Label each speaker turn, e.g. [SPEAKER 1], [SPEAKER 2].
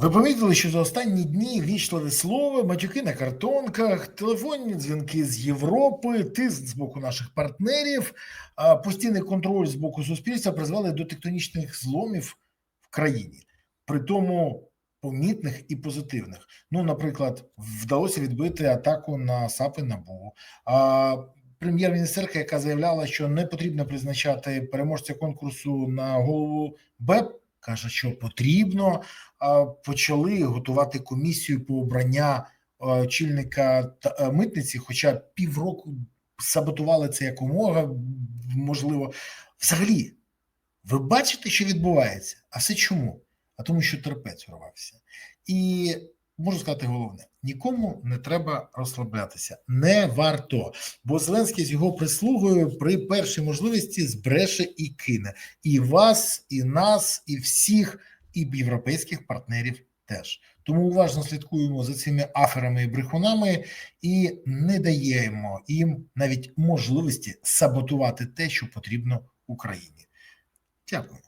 [SPEAKER 1] Ви помітили, що за останні дні вічливе слово, матюки на картонках, телефонні дзвінки з Європи, тиск з боку наших партнерів, постійний контроль з боку суспільства призвели до тектонічних зломів в країні, при тому помітних і позитивних. Ну, наприклад, вдалося відбити атаку на САПи НАБУ. А прем'єр-міністерка, яка заявляла, що не потрібно призначати переможця конкурсу на голову БЕП, каже, що потрібно почали готувати комісію по обрання чільника та митниці, хоча півроку саботували це якомога можливо. Взагалі, ви бачите, що відбувається? А все чому? А тому, що терпець урвався. І можу сказати головне: нікому не треба розслаблятися, не варто. Бо Зеленський з його прислугою при першій можливості збреше і кине і вас, і нас, і всіх, і європейських партнерів теж. Тому уважно слідкуємо за цими аферами і брехунами і не даємо їм навіть можливості саботувати те, що потрібно Україні. Дякую.